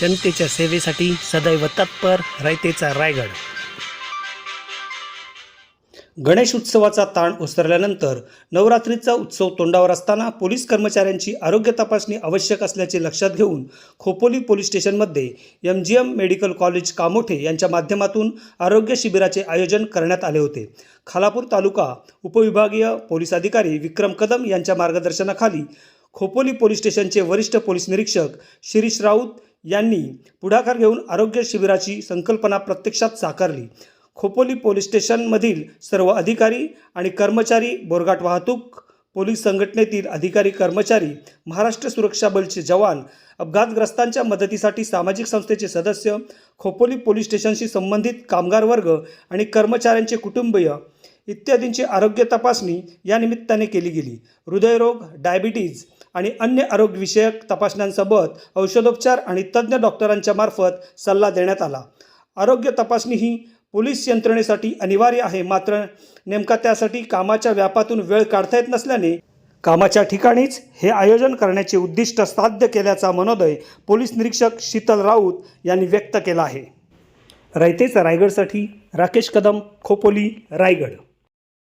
जनतेच्या सेवेसाठी सदैव तत्पर रयतेचा रायगड. गणेश उत्सवाचा ताण ओसरल्यानंतर नवरात्रीचा उत्सव तोंडावर असताना पोलीस कर्मचाऱ्यांची आरोग्य तपासणी आवश्यक असल्याचे लक्षात घेऊन खोपोली पोलीस स्टेशनमध्ये M G M medical college Kamothe यांच्या माध्यमातून आरोग्य शिबिराचे आयोजन करण्यात आले होते. खालापूर तालुका उपविभागीय पोलीस अधिकारी विक्रम कदम यांच्या मार्गदर्शनाखाली खोपोली पोलीस स्टेशनचे वरिष्ठ पोलीस निरीक्षक शिरीष राऊत यांनी पुढाकार घेऊन आरोग्य शिबिराची संकल्पना प्रत्यक्षात साकारली. खोपोली पोलीस स्टेशनमधील सर्व अधिकारी आणि कर्मचारी बोरघाट वाहतूक पोलीस संघटनेतील अधिकारी कर्मचारी महाराष्ट्र सुरक्षा बलचे जवान अपघातग्रस्तांच्या मदतीसाठी सामाजिक संस्थेचे सदस्य खोपोली पोलीस स्टेशनशी संबंधित कामगार वर्ग आणि कर्मचाऱ्यांचे कुटुंबीय इत्यादींची आरोग्य तपासणी या निमित्ताने केली गेली. हृदयरोग डायबिटीज आणि अन्य आरोग्यविषयक तपासण्यांसोबत औषधोपचार आणि तज्ज्ञ डॉक्टरांच्या मार्फत सल्ला देण्यात आला. आरोग्य तपासणी ही पोलीस यंत्रणेसाठी अनिवार्य आहे मात्र नेमका त्यासाठी कामाच्या व्यापातून वेळ काढता येत नसल्याने कामाच्या ठिकाणीच हे आयोजन करण्याचे उद्दिष्ट साध्य केल्याचा मनोदय पोलीस निरीक्षक शीतल राऊत यांनी व्यक्त केला आहे. रयतेचा रायगडसाठी राकेश कदम खोपोली रायगड.